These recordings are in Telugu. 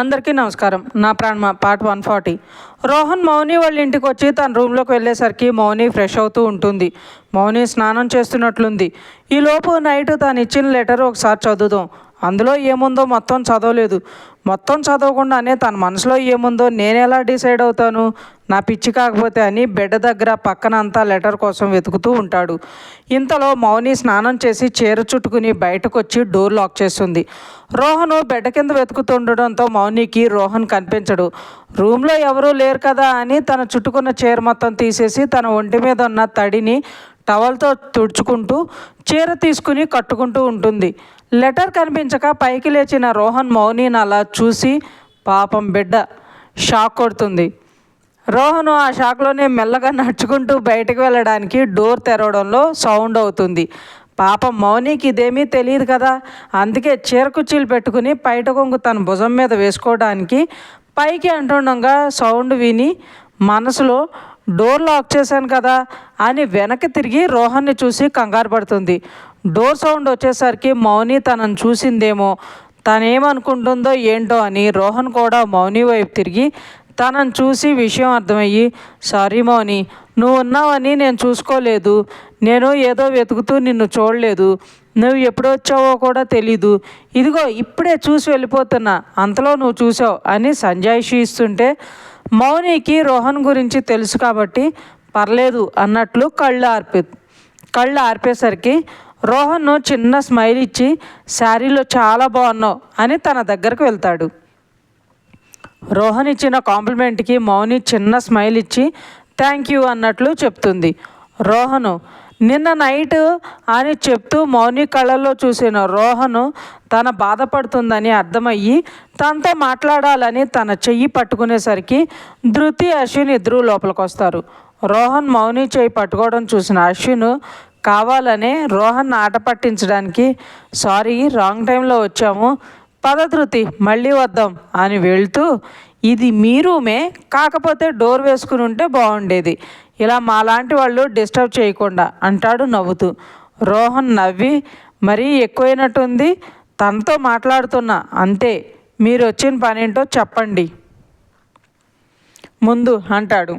అందరికీ నమస్కారం. నా ప్రాణమ part one forty. Rohan Mouni వాళ్ళ ఇంటికి వచ్చి తన రూమ్లోకి వెళ్ళేసరికి మౌని ఫ్రెష్ అవుతూ ఉంటుంది. మౌని స్నానం చేస్తున్నట్లుంది. ఈలోపు నైట్ తాను ఇచ్చిన లెటర్ ఒకసారి చదువుదాం. అందులో ఏముందో మొత్తం చదవలేదు. మొత్తం చదవకుండానే తన మనసులో ఏముందో నేను ఎలా డిసైడ్ అవుతాను? నా పిచ్చి కాకపోతే అని బెడ్ దగ్గర పక్కన అంతా లెటర్ కోసం వెతుకుతూ ఉంటాడు. ఇంతలో మౌని స్నానం చేసి చీర చుట్టుకుని బయటకు వచ్చి డోర్ లాక్ చేస్తుంది. రోహన్ బెడ్ కింద వెతుకుతుండడంతో మౌనికి రోహన్ కనిపించడు. రూమ్లో ఎవరూ లేరు కదా అని తన చుట్టుకున్న చీర మొత్తం తీసేసి తన ఒంటి మీద ఉన్న తడిని టవల్తో తుడుచుకుంటూ చీర తీసుకుని కట్టుకుంటూ ఉంటుంది. లెటర్ కనిపించక పైకి లేచిన రోహన్ మౌనిని అలా చూసి పాపం బిడ్డ షాక్ కొడుతుంది. రోహన్ ఆ షాక్లోనే మెల్లగా నడుచుకుంటూ బయటకు వెళ్ళడానికి డోర్ తెరవడంలో సౌండ్ అవుతుంది. పాపం మౌనికి ఇదేమీ తెలియదు కదా? అందుకే చీరకుచ్చీలు పెట్టుకుని పైట కొంగు తన భుజం మీద వేసుకోవడానికి పైకి అంటుండగా సౌండ్ విని మనసులో డోర్ లాక్ చేశాను కదా అని వెనక్కి తిరిగి రోహన్ని చూసి కంగారు పడుతుంది. డోర్ సౌండ్ వచ్చేసరికి మౌని తనను చూసిందేమో. తనేమనుకుంటుందో ఏంటో అని రోహన్ కూడా మౌని వైపు తిరిగి తనను చూసి విషయం అర్థమయ్యి సారీ మౌని నువ్వు ఉన్నావని నేను చూసుకోలేదు. నేను ఏదో వెతుకుతూ నిన్ను చూడలేదు. నువ్వు ఎప్పుడు వచ్చావో కూడా తెలీదు. ఇదిగో ఇప్పుడే చూసి వెళ్ళిపోతున్నా. అంతలో నువ్వు చూసావు అని సంజాయిషి ఇస్తుంటే మౌనికి రోహన్ గురించి తెలుసు కాబట్టి పర్లేదు అన్నట్లు కళ్ళు ఆర్పి కళ్ళు ఆర్పేసరికి రోహన్ చిన్న స్మైల్ ఇచ్చి శారీలో చాలా బాగున్నావు అని తన దగ్గరకు వెళ్తాడు. రోహన్ ఇచ్చిన కాంప్లిమెంట్కి మౌని చిన్న స్మైల్ ఇచ్చి థ్యాంక్ యూ అన్నట్లు చెప్తుంది. రోహను నిన్న నైట్ అని చెప్తూ మౌని కళ్ళల్లో చూసిన రోహను తన బాధపడుతుందని అర్థమయ్యి తనతో మాట్లాడాలని తన చెయ్యి పట్టుకునేసరికి ధృతి అశ్విన్ ఇద్దరు లోపలికి వస్తారు రోహన్ మౌని చేయి పట్టుకోవడం చూసిన అశ్విన్ కావాలనే రోహన్ ఆట పట్టించడానికి సారీ రాంగ్ టైంలో వచ్చాము. పదధృతి మళ్ళీ వద్దాం అని వెళ్తూ ఇది మీ రూమే కాకపోతే డోర్ వేసుకుని ఉంటే బాగుండేది. ఇలా మాలాంటి వాళ్ళు డిస్టర్బ్ చేయకుండా అంటాడు నవ్వుతూ. రోహన్ నవ్వి మరీ ఎక్కువైనట్టుంది. తనతో మాట్లాడుతున్నా అంతే. మీరు వచ్చిన పనేంటో చెప్పండి. ముందు అంటాడు.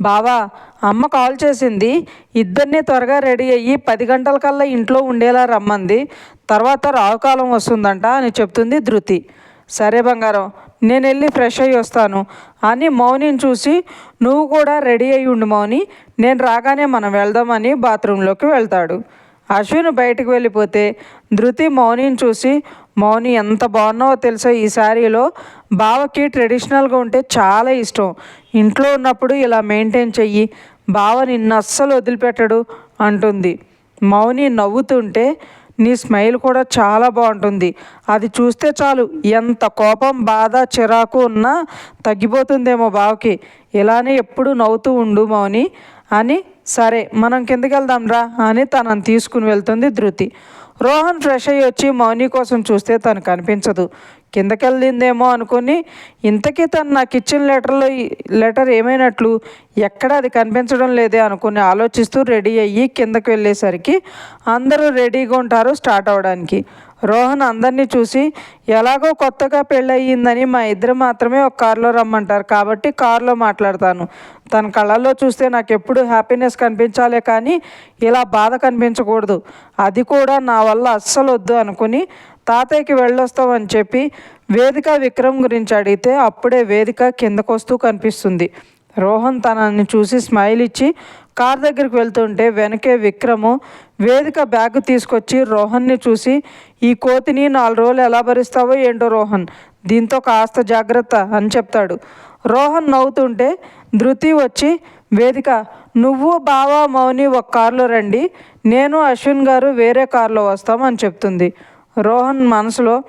బావా అమ్మ కాల్ చేసింది ఇద్దరిని త్వరగా రెడీ అయ్యి పది గంటల కల్లా ఇంట్లో ఉండేలా రమ్మంది. తర్వాత రావుకాలం వస్తుందంట అని చెప్తుంది ధృతి. సరే బంగారం నేను వెళ్ళి ఫ్రెష్ అయ్యి వస్తాను. అని మౌనిని చూసి నువ్వు కూడా రెడీ అయ్యి ఉండు మౌని నేను రాగానే మనం వెళ్దామని బాత్రూంలోకి వెళ్తాడు. అశ్విన్ బయటకు వెళ్ళిపోతే ధృతి మౌనిని చూసి మౌని ఎంత బాగున్నావో తెలుసా? ఈ శారీలో బావకి ట్రెడిషనల్గా ఉంటే చాలా ఇష్టం. ఇంట్లో ఉన్నప్పుడు ఇలా మెయింటైన్ చెయ్యి బావ నిన్ను అస్సలు వదిలిపెట్టడు అంటుంది. మౌని నవ్వుతుంటే నీ స్మైల్ కూడా చాలా బాగుంటుంది. అది చూస్తే చాలు ఎంత కోపం బాధ చిరాకు ఉన్నా తగ్గిపోతుందేమో బావకి. ఇలానే ఎప్పుడు నవ్వుతూ ఉండు మౌని. అని సరే మనం కిందకి వెళ్దాంరా అని తనని తీసుకుని వెళ్తుంది ధృతి. రోహన్ ఫ్రెష్ అయ్యి వచ్చి మౌని కోసం చూస్తే తను కనిపించదు. కిందకెళ్ళిందేమో అనుకుని ఇంతకీ తను నాకు ఇచ్చిన లెటర్లో లెటర్ ఏమైనట్లు? ఎక్కడ అది కనిపించడం లేదే అనుకుని ఆలోచిస్తూ రెడీ అయ్యి కిందకి వెళ్ళేసరికి అందరూ రెడీగా ఉంటారు స్టార్ట్ అవడానికి రోహన్ అందరినీ చూసి ఎలాగో కొత్తగా పెళ్ళయిందని మా ఇద్దరు మాత్రమే ఒక కారులో రమ్మంటారు. కాబట్టి కారులో మాట్లాడతాను. తన కళ్ళల్లో చూస్తే నాకు ఎప్పుడు హ్యాపీనెస్ కనిపించాలే కానీ ఇలా బాధ కనిపించకూడదు. అది కూడా నా వల్ల అస్సలు వద్దు అనుకుని తాతయ్యకి వెళ్ళొస్తామని చెప్పి వేదిక విక్రమ్ గురించి అడిగితే అప్పుడే వేదిక కిందకొస్తూ కనిపిస్తుంది. రోహన్ తనని చూసి స్మైల్ ఇచ్చి కార్ దగ్గరికి వెళ్తుంటే వెనకే విక్రము వేదిక బ్యాగ్ తీసుకొచ్చి రోహన్ని చూసి ఈ కోతిని నాలుగు రోజులు ఎలా భరిస్తావో ఏంటో రోహన్? దీంతో కాస్త జాగ్రత్త అని చెప్తాడు. రోహన్ నవ్వుతుంటే ధృతి వచ్చి వేదిక నువ్వు బావా మౌని ఒక కారులో రండి. నేను అశ్విన్ గారు వేరే కారులో వస్తామని చెప్తుంది. రోహన్ మనసులో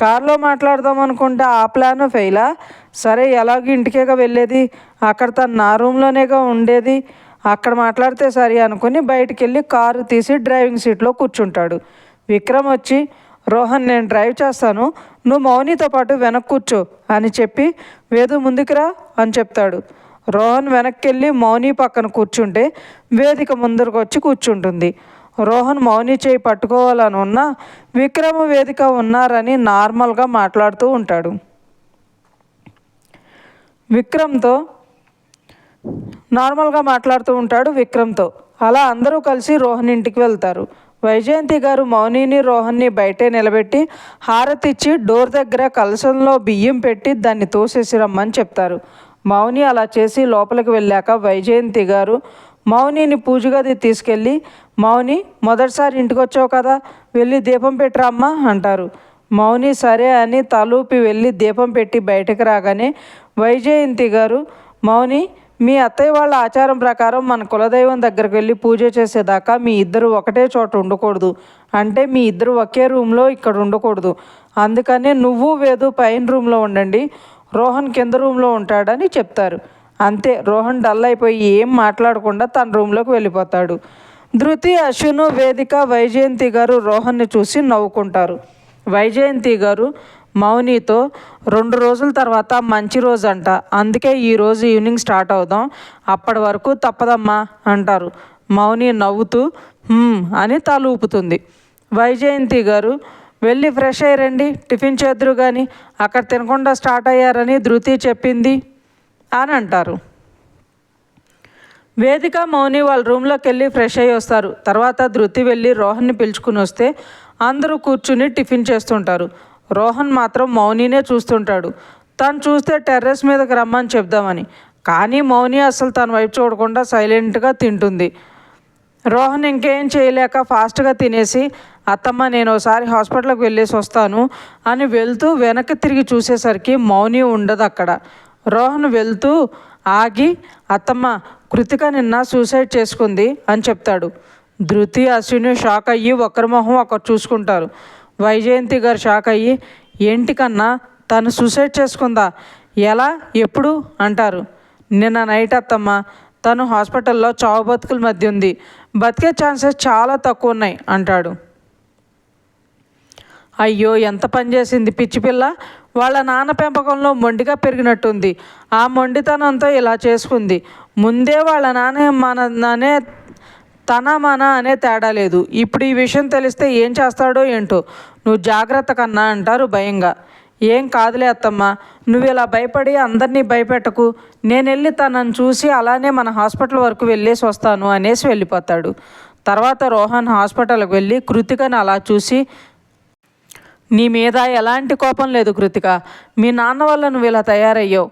కారులో మాట్లాడదాం అనుకుంటే ఆ ప్లాన్ ఫెయిలా? సరే ఎలాగో ఇంటికేగా వెళ్ళేది? అక్కడ తను నా రూమ్లోనేగా ఉండేది. అక్కడ మాట్లాడితే సరే అనుకుని బయటికి వెళ్ళి కారు తీసి డ్రైవింగ్ సీట్లో కూర్చుంటాడు. విక్రమ్ వచ్చి రోహన్ నేను డ్రైవ్ చేస్తాను. నువ్వు మౌనితో పాటు వెనక్కి కూర్చో అని చెప్పి వేదు ముందుకురా అని చెప్తాడు. రోహన్ వెనక్కి వెళ్ళి మౌని పక్కన కూర్చుంటే వేదిక ముందరకు వచ్చి కూర్చుంటుంది. రోహన్ మౌని చేయి పట్టుకోవాలని ఉన్న విక్రమ వేదిక ఉన్నారని నార్మల్గా మాట్లాడుతూ ఉంటాడు. విక్రమ్తో నార్మల్గా మాట్లాడుతూ ఉంటాడు విక్రమ్తో. అలా అందరూ కలిసి రోహన్ ఇంటికి వెళ్తారు. వైజయంతి గారు మౌనిని రోహన్ని బయటే నిలబెట్టి హారతిచ్చి డోర్ దగ్గర కలసంలో బియ్యం పెట్టి దాన్ని తోసేసి రమ్మని చెప్తారు. మౌని అలా చేసి లోపలికి వెళ్ళాక వైజయంతి గారు మౌనిని పూజ గది తీసుకెళ్ళి మౌని మొదటిసారి ఇంటికి వచ్చావు కదా వెళ్ళి దీపం పెట్టిరమ్మా అంటారు. మౌని సరే అని తలూపి వెళ్ళి దీపం పెట్టి బయటకు రాగానే వైజయంతి గారు మౌని మీ అత్తయ్య వాళ్ళ ఆచారం ప్రకారం మన కులదైవం దగ్గరికి వెళ్ళి పూజ చేసేదాకా మీ ఇద్దరు ఒకటే చోట ఉండకూడదు. అంటే మీ ఇద్దరు ఒకే రూమ్లో ఇక్కడ ఉండకూడదు. అందుకనే నువ్వు వేదు పైన రూమ్లో ఉండండి రోహన్ కింద రూమ్లో ఉంటాడని చెప్తారు. అంతే రోహన్ డల్ అయిపోయి ఏం మాట్లాడకుండా తన రూమ్లోకి వెళ్ళిపోతాడు. ధృతి అశ్విను వేదిక వైజయంతి గారు రోహన్ని చూసి నవ్వుకుంటారు. వైజయంతి గారు మౌనితో రెండు రోజుల తర్వాత మంచి రోజు అంట అందుకే ఈరోజు ఈవినింగ్ స్టార్ట్ అవుదాం అప్పటి వరకు తప్పదమ్మా అంటారు. మౌని నవ్వుతూ అని తల ఊపుతుంది. వైజయంతి గారు వెళ్ళి ఫ్రెష్ అయ్యారండి టిఫిన్ చేద్దరు కానీ అక్కడ తినకుండా స్టార్ట్ అయ్యారని ధృతి చెప్పింది. అని అంటారు. వేదిక మౌని వాళ్ళ రూమ్లోకి వెళ్ళి ఫ్రెష్ అయ్యి వస్తారు. తర్వాత ధృతి వెళ్ళి రోహన్ని పిలుచుకుని వస్తే అందరూ కూర్చుని టిఫిన్ చేస్తుంటారు. రోహన్ మాత్రం మౌనినే చూస్తుంటాడు. తను చూస్తే టెర్రస్ మీదకి రమ్మని చెప్దామని. కానీ మౌని అసలు తన వైపు చూడకుండా సైలెంట్గా తింటుంది. రోహన్ ఇంకేం చేయలేక ఫాస్ట్గా తినేసి అత్తమ్మ నేను ఒకసారి హాస్పిటల్కి వెళ్ళేసి వస్తాను అని వెళ్తూ వెనక్కి తిరిగి చూసేసరికి మౌని ఉండదు అక్కడ. రోహన్ వెళ్తూ ఆగి అత్తమ్మ కృతిక నిన్న సూసైడ్ చేసుకుంది అని చెప్తాడు. ధృతి అశ్విని షాక్ అయ్యి ఒకరి మొహం ఒకరు చూసుకుంటారు. వైజయంతి గారు షాక్ అయ్యి ఏంటి కన్నా తను సూసైడ్ చేసుకుందా? ఎలా ఎప్పుడు? అంటారు. నిన్న నైట్ అత్తమ్మ తను హాస్పిటల్లో చావు బతుకుల మధ్య ఉంది. బతికే ఛాన్సెస్ చాలా తక్కువ ఉన్నాయి అంటాడు. అయ్యో ఎంత పని చేసింది పిచ్చి పిల్ల? వాళ్ళ నాన్న పెంపకంలో మొండిగా పెరిగినట్టుంది. ఆ మొండితనంతో ఇలా చేసుకుంది. ముందే వాళ్ళ నాన్న మననే తన మన అనే తేడా లేదు. ఇప్పుడు ఈ విషయం తెలిస్తే ఏం చేస్తాడో ఏంటో. నువ్వు జాగ్రత్త కన్నా అంటారు భయంగా. ఏం కాదులే అత్తమ్మ. నువ్వు ఇలా భయపడి అందరినీ భయపెట్టకు. నేను వెళ్ళి తనను చూసి అలానే మన హాస్పిటల్ వరకు వెళ్ళేసి వస్తాను అనేసి వెళ్ళిపోతాడు. తర్వాత రోహన్ హాస్పిటల్కి వెళ్ళి కృతికను అలా చూసి నీ మీద ఎలాంటి కోపం లేదు కృతిక. మీ నాన్న వల్ల నువ్వు ఇలా తయారయ్యావు.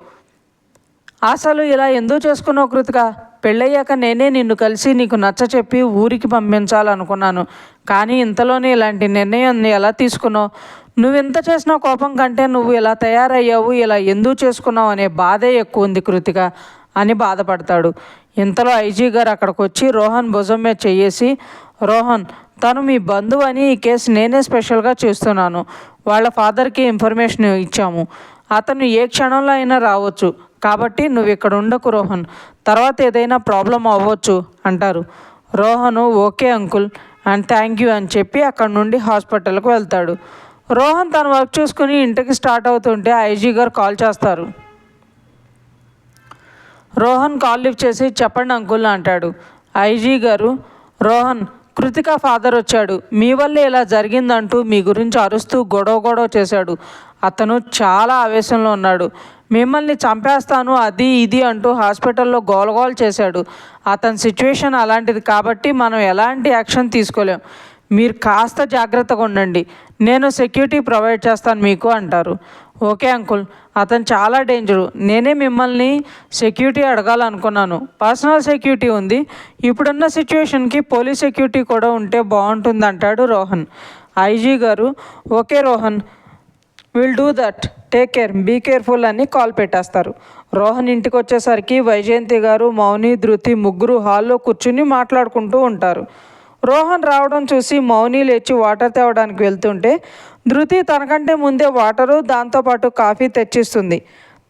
అసలు ఇలా ఎందుకు చేసుకున్నావు కృతిక? పెళ్ళయ్యాక నేనే నిన్ను కలిసి నీకు నచ్చ చెప్పి ఊరికి పంపించాలనుకున్నాను. కానీ ఇంతలోనే ఇలాంటి నిర్ణయాన్ని ఎలా తీసుకున్నావు? నువ్వు ఇంత చేసిన కోపం కంటే నువ్వు ఇలా తయారయ్యావు ఇలా ఎందుకు చేసుకున్నావు అనే బాధే ఎక్కువ ఉంది కృతిక అని బాధపడతాడు. ఇంతలో ఐజీ గారు అక్కడికి వచ్చి రోహన్ భుజం మీద చెయ్యేసి రోహన్ తను మీ బంధువు అని ఈ కేసు నేనే స్పెషల్గా చూస్తున్నాను. వాళ్ళ ఫాదర్కి ఇన్ఫర్మేషన్ ఇచ్చాము. అతను ఏ క్షణంలో అయినా రావచ్చు. కాబట్టి నువ్వు ఇక్కడ ఉండకు రోహన్. తర్వాత ఏదైనా ప్రాబ్లం అవ్వచ్చు అంటారు. Rohan okay uncle and thank you అని చెప్పి అక్కడ నుండి హాస్పిటల్కి వెళ్తాడు. రోహన్ తన వర్క్ చూసుకుని ఇంటికి స్టార్ట్ అవుతుంటే ఐజీ గారు కాల్ చేస్తారు. రోహన్ కాల్ లిఫ్ట్ చేసి చెప్పండి అంకుల్ అంటాడు. ఐజీ గారు రోహన్ కృతిక ఫాదర్ వచ్చాడు. మీ వల్లే ఇలా జరిగిందంటూ మీ గురించి అరుస్తూ గొడవ గొడవ చేశాడు. అతను చాలా ఆవేశంలో ఉన్నాడు. మిమ్మల్ని చంపేస్తాను అది ఇది అంటూ హాస్పిటల్లో గోలగోల చేశాడు. అతని సిచ్యువేషన్ అలాంటిది కాబట్టి మనం ఎలాంటి యాక్షన్ తీసుకోలేం. మీరు కాస్త జాగ్రత్తగా ఉండండి. నేను సెక్యూరిటీ ప్రొవైడ్ చేస్తాను మీకు అంటారు. ఓకే అంకుల్ అతను చాలా డేంజరు. నేనే మిమ్మల్ని సెక్యూరిటీ అడగాలనుకున్నాను. పర్సనల్ సెక్యూరిటీ ఉంది. ఇప్పుడున్న సిచ్యువేషన్కి పోలీస్ సెక్యూరిటీ కూడా ఉంటే బాగుంటుంది అంటాడు రోహన్. ఐజీ గారు okay Rohan will do that. Take care. Be careful అని కాల్ పెట్టేస్తారు. రోహన్ ఇంటికి వచ్చేసరికి వైజయంతి గారు మౌని ధృతి ముగ్గురు హాల్లో కూర్చుని మాట్లాడుకుంటూ ఉంటారు. రోహన్ రావడం చూసి మౌని లేచి వాటర్ తేవడానికి వెళ్తుంటే ధృతి తనకంటే ముందే వాటరు దాంతోపాటు కాఫీ తెచ్చిస్తుంది.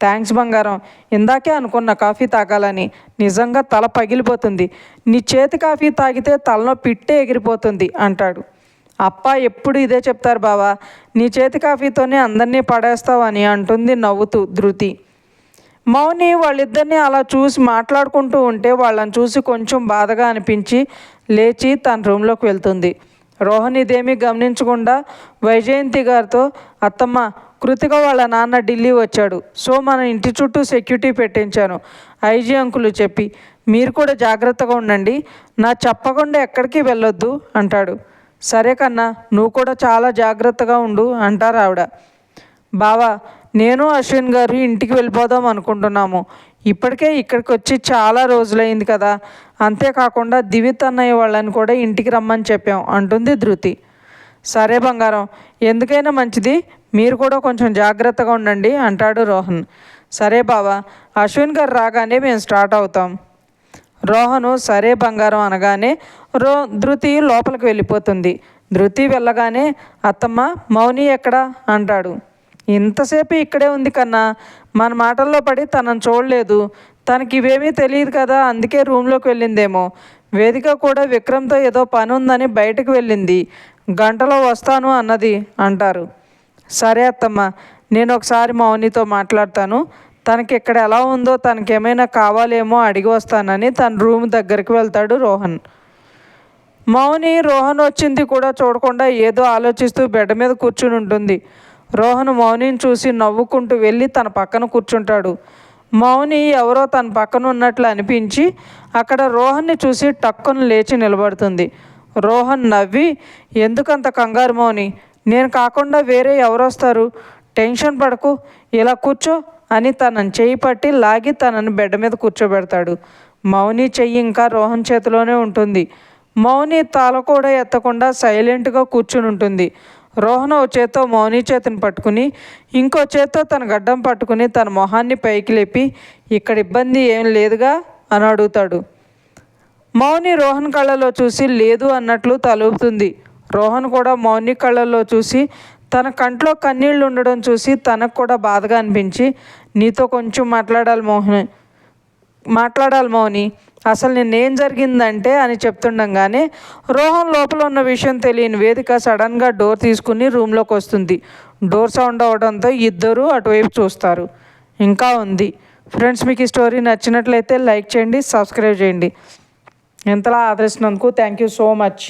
థ్యాంక్స్ బంగారం ఇందాకే అనుకున్న కాఫీ తాగాలని. నిజంగా తల పగిలిపోతుంది. నీ చేతి కాఫీ తాగితే తలలో పిట్టే ఎగిరిపోతుంది అంటాడు. అప్ప ఎప్పుడు ఇదే చెప్తారు బావా? నీ చేతి కాఫీతోనే అందరినీ పడేస్తావని అంటుంది నవ్వుతూ ధృతి. మౌని వాళ్ళిద్దరిని అలా చూసి మాట్లాడుకుంటూ ఉంటే వాళ్ళని చూసి కొంచెం బాధగా అనిపించి లేచి తన రూమ్లోకి వెళ్తుంది. రోహన్ ఇదేమీ గమనించకుండా వైజయంతి గారితో అత్తమ్మ కృతిక వాళ్ళ నాన్న ఢిల్లీ వచ్చాడు. సో మన ఇంటి చుట్టూ సెక్యూరిటీ పెట్టించాను. ఐజీ అంకులు చెప్పి మీరు కూడా జాగ్రత్తగా ఉండండి. నా చెప్పకుండా ఎక్కడికి వెళ్ళొద్దు అంటాడు. సరే కన్నా నువ్వు కూడా చాలా జాగ్రత్తగా ఉండు అంటారు ఆవిడ. బావా నేను అశ్విన్ గారు ఇంటికి వెళ్ళిపోదాం అనుకుంటున్నాము. ఇప్పటికే ఇక్కడికి వచ్చి చాలా రోజులైంది కదా. అంతేకాకుండా దివిత్ అన్నయ్య వాళ్ళని కూడా ఇంటికి రమ్మని చెప్పాం అంటుంది ధృతి. సరే బంగారం ఎందుకైనా మంచిది? మీరు కూడా కొంచెం జాగ్రత్తగా ఉండండి అంటాడు రోహన్. సరే బావా అశ్విన్ గారు రాగానే మేము స్టార్ట్ అవుతాం. రోహను సరే బంగారం అనగానే రో ధృతి లోపలికి వెళ్ళిపోతుంది. ధృతి వెళ్ళగానే అత్తమ్మ మౌని ఎక్కడా? అంటాడు. ఇంతసేపు ఇక్కడే ఉంది కన్నా. మన మాటల్లో పడి తనను చూడలేదు. తనకి ఇవేమీ తెలియదు కదా అందుకే రూమ్లోకి వెళ్ళిందేమో. వేదిక కూడా విక్రమ్తో ఏదో పని ఉందని బయటకు వెళ్ళింది. గంటలో వస్తాను అన్నది అంటారు. సరే అత్తమ్మ నేను ఒకసారి మౌనితో మాట్లాడతాను. తనకి ఇక్కడ ఎలా ఉందో తనకి ఏమైనా కావాలేమో అడిగి వస్తానని తన రూమ్ దగ్గరికి వెళ్తాడు రోహన్. మౌని రోహన్ వచ్చింది కూడా చూడకుండా ఏదో ఆలోచిస్తూ బెడ్ మీద కూర్చుని ఉంటుంది. రోహన్ మౌనిని చూసి నవ్వుకుంటూ వెళ్ళి తన పక్కన కూర్చుంటాడు. మౌని ఎవరో తన పక్కన ఉన్నట్లు అనిపించి అక్కడ రోహన్ని చూసి టక్కున లేచి నిలబడుతుంది. రోహన్ నవ్వి ఎందుకంత కంగారు మౌని? నేను కాకుండా వేరే ఎవరు వస్తారు టెన్షన్ పడకు. ఇలా కూర్చో అని తనని చేయి పట్టి లాగి తనని బెడ్ మీద కూర్చోబెడతాడు. మౌని చెయ్యి ఇంకా రోహన్ చేతిలోనే ఉంటుంది. మౌని తల కూడా ఎత్తకుండా సైలెంట్గా కూర్చుని ఉంటుంది. రోహన్ ఓ చేత్తో మౌని చేతిని పట్టుకుని ఇంకో చేత్తో తన గడ్డం పట్టుకుని తన మొహాన్ని పైకి లేపి ఇక్కడ ఇబ్బంది ఏం లేదుగా? అని అడుగుతాడు. మౌని రోహన్ కళ్ళలో చూసి లేదు అన్నట్లు తలుపుతుంది. రోహన్ కూడా మౌని కళ్ళల్లో చూసి తన కంట్లో కన్నీళ్ళు ఉండడం చూసి తనకు కూడా బాధగా అనిపించి నీతో కొంచెం మాట్లాడాలి మోహన్ మాట్లాడాలి మౌని అసలు నిన్నేం జరిగిందంటే అని చెప్తుండగానే రోహన్ లోపల ఉన్న విషయం తెలియని వేదిక సడన్గా డోర్ తీసుకుని రూమ్లోకి వస్తుంది. డోర్ సౌండ్ అవడంతో ఇద్దరు అటువైపు చూస్తారు. ఇంకా ఉంది. ఫ్రెండ్స్ మీకు ఈ స్టోరీ నచ్చినట్లయితే లైక్ చేయండి సబ్స్క్రైబ్ చేయండి. ఎంతలా ఆదరిస్తున్నందుకు థ్యాంక్ యూ సో మచ్.